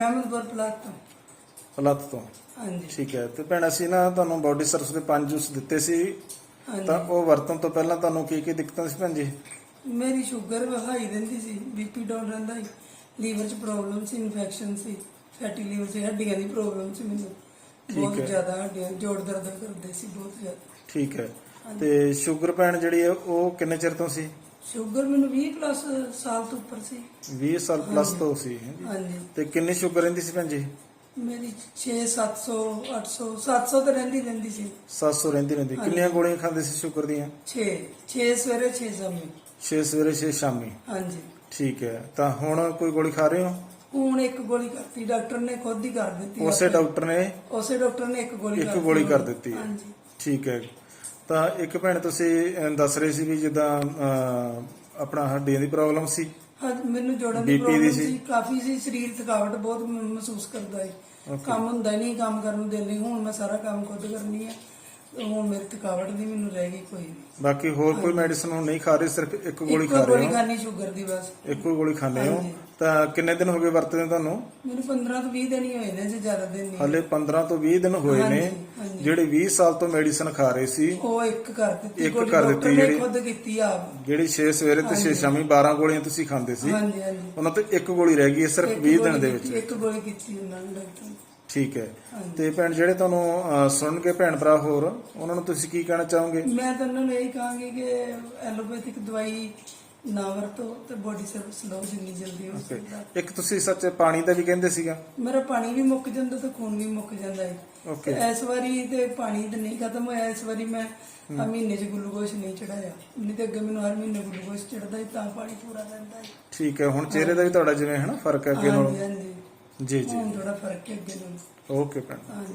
Ahmadpur plot ਤੋਂ। ਹਾਂਜੀ। ਠੀਕ ਹੈ। ਤੇ ਭੈਣ ਅਸੀਂ ਨਾ ਤੁਹਾਨੂੰ ਬਾਡੀ ਸਰਵਿਸ ਦੇ ਪੰਜ ਜੂਸ ਦਿੱਤੇ ਸੀ। ਤਾਂ ਹਾਂਜੀ ਉਹ ਵਰਤਣ ਤੋਂ ਪਹਿਲਾਂ ਤੁਹਾਨੂੰ ਕੀ ਕੀ ਦਿੱਕਤਾਂ ਸੀ ਭੈਣ ਜੀ? ਮੇਰੀ ਸ਼ੂਗਰ ਹਾਈ ਰਹਿੰਦੀ ਸੀ ਬੀਪੀ ਡਾਊਨ ਰਹਿੰਦਾ ਸੀ ਲੀਵਰ 'ਚ ਪ੍ਰੋਬਲਮ ਸੀ ਇਨਫੈਕਸ਼ਨ ਸੀ ਫੈਟੀ ਲੀਵਰ ਸੀ ਹੱਡੀਆਂ ਦੀ ਪ੍ਰੋਬਲਮ ਸੀ ਮੈਨੂੰ। ਬਹੁਤ ਹੈ। ਜ਼ਿਆਦਾ ਹੱਡੀਆਂ ਜੋੜ ਦਰਦ ਕਰਦੇ ਸੀ ਬਹੁਤ ਜ਼ਿਆਦਾ। ਠੀਕ ਹੈ। ਤੇ ਸ਼ੂਗਰ ਭੈਣ ਜਿਹੜੀ ਹੈ ਉਹ ਕਿੰਨੇ ਚਿਰ ਤੋਂ ਸੀ? ਸ਼ੂਗਰ ਮੈਨੂੰ 20 ਪਲੱਸ ਸਾਲ ਤੋਂ ਉੱਪਰ ਸੀ। 20 ਸਾਲ ਪਲੱਸ ਤੋਂ ਸੀ। ਹੈਂ ਜੀ। ਹਾਂਜੀ। ਤੇ ਕਿੰਨੀ ਸ਼ੂਗਰ ਰਹਿੰਦੀ ਸੀ ਭੈਣ ਜੀ? ਮੇਰੀ 6 700 800 700 ਤਾਂ ਰਹਿੰਦੀ ਰਹਿੰਦੀ ਸੀ। 700 ਰਹਿੰਦੀ ਰਹਿੰਦੀ। ਕਿੰਨੀਆਂ ਗੋਲੀਆਂ ਖਾਂਦੇ ਸੀ ਸ਼ੂਗਰ ਦੀਆਂ? 6 6 ਸਵੇਰੇ 6 ਸ਼ਾਮੀ। 6 ਸਵੇਰੇ 6 ਸ਼ਾਮੀ। ਹਾਂਜੀ। ਠੀਕ ਹੈ। ਤਾਂ ਹੁਣ ਕੋਈ ਗੋਲੀ ਖਾ ਰਹੇ ਹੋ? ਹੁਣ ਇੱਕ ਗੋਲੀ ਕਰਤੀ। ਡਾਕਟਰ ਨੇ ਖੁਦ ਹੀ ਕਰ ਦਿੱਤੀ। ਉਸੇ। ਡਾਕਟਰ ਨੇ ਉਸੇ ਡਾਕਟਰ ਨੇ ਇੱਕ ਗੋਲੀ ਇੱਕ ਕਰਤੀ। ਗੋਲੀ ਕਰ ਦਿੱਤੀ ਹੈ। ਹਾਂਜੀ। ਠੀਕ ਹੈ। ਤਾਂ ਇੱਕ ਭੈਣ ਤੁਸੀਂ ਦੱਸ ਰਹੇ ਸੀ ਵੀ ਜਿੱਦਾਂ ਆਪਣਾ ਹੱਡੀਆਂ ਦੀ ਪ੍ਰੋਬਲਮ ਸੀ। ਮੈਨੂੰ ਜੋੜਨ ਦੀ BP ਦੀ ਪ੍ਰੋਬਲਮ ਸੀ? ਸੀ। ਕਾਫੀ ਸੀ ਸਰੀਰ ਥਕਾਵਟ ਬਹੁਤ ਮ- ਮਹਿਸੂਸ ਕਰਦਾ ਹੈ ਕੰਮ ਹੁੰਦਾ ਨਹੀਂ ਕੰਮ ਕਰਨ ਨੂੰ ਦਿਲ ਨਹੀਂ। ਹੁਣ ਮੈਂ ਸਾਰਾ ਕੰਮ ਖੁਦ ਕਰਨੀ ਹੈ ਹੁਣ ਮੇਰੀ ਥਕਾਵਟ ਨਹੀਂ ਮੈਨੂੰ ਰਹਿ ਗਈ ਕੋਈ ਵੀ। ਬਾਕੀ ਹੋਰ ਕੋਈ ਮੈਡੀਸਨ ਹੁਣ ਨਹੀਂ ਖਾ ਰਹੇ ਸਿਰਫ ਇੱਕ ਗੋਲੀ ਖਾ ਰਹੇ ਗੋਲੀ ਹੋ? ਖਾਣੀ ਸ਼ੂਗਰ ਦੀ ਬਸ। ਇੱਕੋ ਗੋਲੀ ਖਾਂਦੇ ਹੋ? ਹਾਂਜੀ। ਤਾਂ ਕਿੰਨੇ ਦਿਨ ਹੋ ਗਏ ਵਰਤਦੇ ਤੁਹਾਨੂੰ? ਮੈਨੂੰ 15 ਤੋਂ 20 ਦਿਨ ਹੀ ਹੋਏ ਨੇ ਜੇ ਜ਼ਿਆਦਾ ਦਿਨ ਨਹੀਂ। ਹਲੇ 15 ਤੋਂ 20 ਦਿਨ ਹੋਏ ਨੇ ਹਾਂਜੀ, ਹਾਂਜੀ। ਜਿਹੜੇ 20 ਸਾਲ ਤੋਂ ਮੈਡੀਸਨ ਖਾ ਰਹੇ ਸੀ ਉਹ ਇੱਕ ਕਰ ਦਿੱਤੀ ਇੱਕ ਗੋਲੀ ਕਰ ਡਾਕਟਰ ਦਿੱਤੀ ਨੇ ਜਿਹੜੀ- ਖੁਦ ਕੀਤੀ ਆਪ। ਜਿਹੜੀ 6 ਸਵੇਰੇ ਤੇ 6 ਸ਼ਾਮੀ 12 ਗੋਲੀਆਂ ਤੁਸੀਂ ਖਾਂਦੇ ਸੀ। ਹਾਂਜੀ ਹਾਂਜੀ। ਉਹਨਾਂ ਤੋਂ ਇੱਕ ਗੋਲੀ ਰਹਿ ਗਈ ਹੈ ਸਿਰਫ ਇੱਕ 20 ਗੋਲੀ ਦਿਨ ਦੇ ਕੀਤੀ- ਵਿੱਚ। ਇੱਕ ਗੋਲੀ ਕੀਤੀ ਉਹਨਾਂ ਨੇ ਡਾਕਟਰ ਨੇ। ਠੀਕ ਹੈ। ਹਾਂਜੀ। ਤੇ ਭੈਣ ਜਿਹੜੇ ਤੁਹਾਨੂੰ ਅਹ, ਸੁਣਨਗੇ ਭੈਣ ਭਰਾ ਹੋਰ ਉਹਨਾਂ ਨੂੰ ਤੁਸੀਂ ਕੀ ਕਹਿਣਾ ਚਾਹੋਗੇ? ਮੈਂ ਤਾਂ ਉਹਨਾਂ ਨੂੰ ਇਹ ਕਹਾਂਗੀ ਕਿ ਐਲੋਪੈਥਿਕ ਦਵਾਈ ਨਾ ਵਰਤੋ ਤੇ ਬੋਡੀ ਸਰਵਿਸ ਲਓ ਜਿੰਨੀ ਜਲਦੀ ਹੋ Okay. ਸਕਦਾ। ਇੱਕ ਤੁਸੀਂ ਸੱਚ ਪਾਣੀ ਦਾ ਵੀ ਕਹਿੰਦੇ ਸੀਗਾ? ਮੇਰਾ ਪਾਣੀ ਵੀ ਮੁੱਕ ਜਾਂਦਾ ਤੇ ਖੂਨ ਵੀ ਮੁੱਕ ਜਾਂਦਾ ਹੈ Okay. ਤੇ ਇਸ ਵਾਰੀ ਤੇ ਪਾਣੀ ਤੇ ਨਹੀਂ ਖਤਮ ਹੋਇਆ ਇਸ ਵਾਰੀ ਮੈਂ ਆ ਮਹੀਨੇ ਚ ਗਲੂਕੋਜ਼ ਨਹੀਂ ਚੜਾਇਆ। ਨਹੀਂ ਤੇ ਅੱਗੇ ਮੈਨੂੰ ਹਰ ਮਹੀਨੇ ਗਲੂਕੋਜ਼ ਚੜਦਾ ਸੀ ਤਾਂ ਪਾਣੀ ਪੂਰਾ ਰਹਿੰਦਾ ਹੈ ਠੀਕ ਹੈ ਹੁਣ ਚਿਹਰੇ ਦਾ ਵੀ ਤੁਹਾਡਾ ਜਿਵੇਂ ਹੈ ਨਾ ਫ਼ਰਕ ਹੈ ਅੱਗੇ ਹਾਂਜੀ ਨਾਲੋਂ ਹਾਂਜੀ। ਜੀ ਜੀ ਹੁਣ ਥੋੜਾ ਫ਼ਰਕ ਹੈ ਅੱਗੇ ਨਾਲੋਂ। ਓਕੇ ਭੈਣ। ਹਾਂਜੀ।